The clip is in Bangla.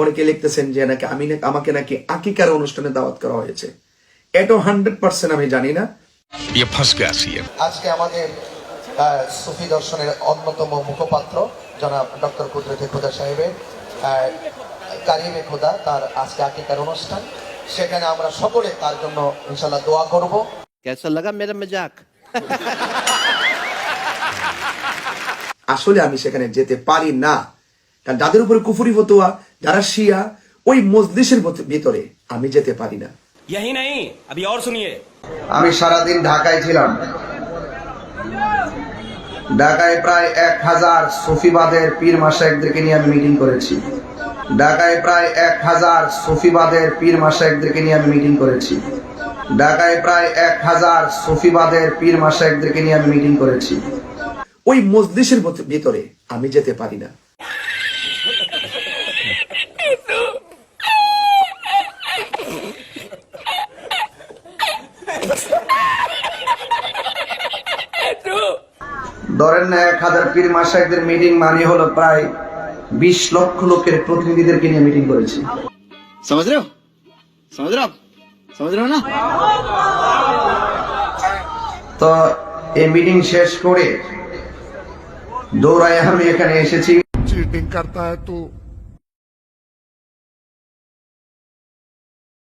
অনেকে লিখতেছেন যে নাকি আমি আমাকে নাকি আকিকার অনুষ্ঠানে দাওয়াত করা হয়েছে। এটা হান্ড্রেড পার্সেন্ট আমি জানি না। আজকে আমাদের সুফি দর্শনের অন্যতম মুখপাত্র জনাব ডক্টর কুদরতে খোদা সাহেবের কারিমে খোদা তার আজকে আকিকার অনুষ্ঠান। সেখানে আমরা সকলে তার জন্য ইনশাল্লাহ দোয়া করব। কেসা লাগা মেরে মেজাক আসলে আমি সেখানে যেতে পারি না। কারণ যাদের উপরে কুফুরি ফতোয়া যারা শিয়া ওই মজলিসের ভিতরে আমি যেতে পারি না। আমি সারাদিন ঢাকায় ছিলাম। ঢাকায় প্রায় এক হাজার সফিবাদের পীর মাসাকদেরকে নিয়ে আমি মিটিং করেছি। ঢাকায় প্রায় এক হাজার সফিবাদের পীর মাসাকদেরকে নিয়ে আমি মিটিং করেছি। ঢাকায় প্রায় এক হাজার সফিবাদের পীর মাসাকদেরকে নিয়ে আমি মিটিং করেছি। ওই মজলিসের ভিতরে আমি যেতে পারি না। ধরেন না এক হাজার পীর মাসাইদের মিটিং মানে হলো প্রায় বিশ লক্ষ লোকের প্রতিনিধিদেরকে নিয়ে মিটিং করেছি। সমাজ রেও? সমাজ না? তো এই মিটিং শেষ করে দৌড়ায় আমি এখানে এসেছি। চিটিং করতা হ্যাঁ